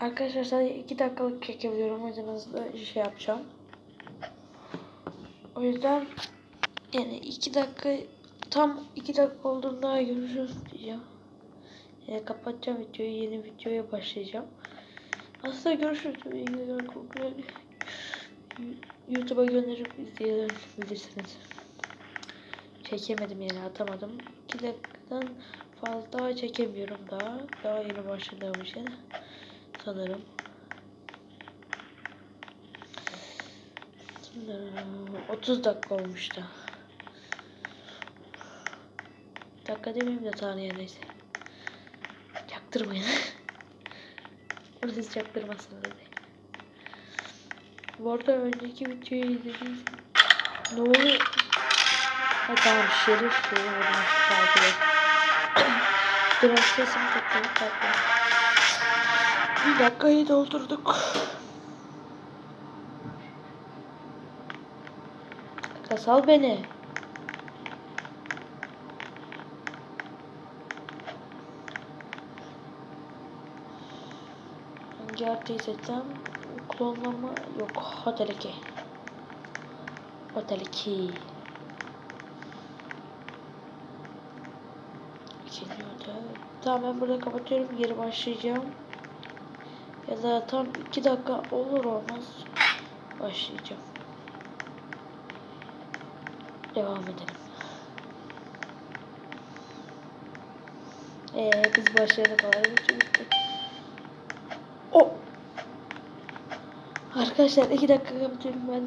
Arkadaşlar sadece 2 dakikalık çekebiliyorum. O yüzden hızlı şey yapacağım. O yüzden yani 2 dakika tam 2 dakika olduğunda görüşürüz diyeceğim. Yani kapatacağım videoyu. Yeni videoya başlayacağım. Aslında görüşürüz. YouTube'a gönderip izleyebilirsiniz. Çekemedim yani atamadım. 2 dakikadan fazla çekemiyorum daha. Daha yeni başladığım için sanırım. Sanırım 30 dakika olmuş da. Dakika demeyeyim de saniye neyse. Çaktırmayın. Bunu siz çaktırmazsınız değil. Bu arada önceki videoyu izlediyseniz ne oluyor? Ha tamam şerif vurmuş takip et. Biraz sesim tuttu takip et. Bir dakikayı doldurduk. Kasal beni. Hangi haritayı seçsem? Klonlama yok. Hotel 2. Hotel 2. İkinci otel. Tamam ben burada kapatıyorum. Geri başlayacağım. Ya da tam 2 dakika olur olmaz başlayacağım. Devam edelim. Ee, biz video bitti. O. Arkadaşlar 2 dakika kapatıyorum ben.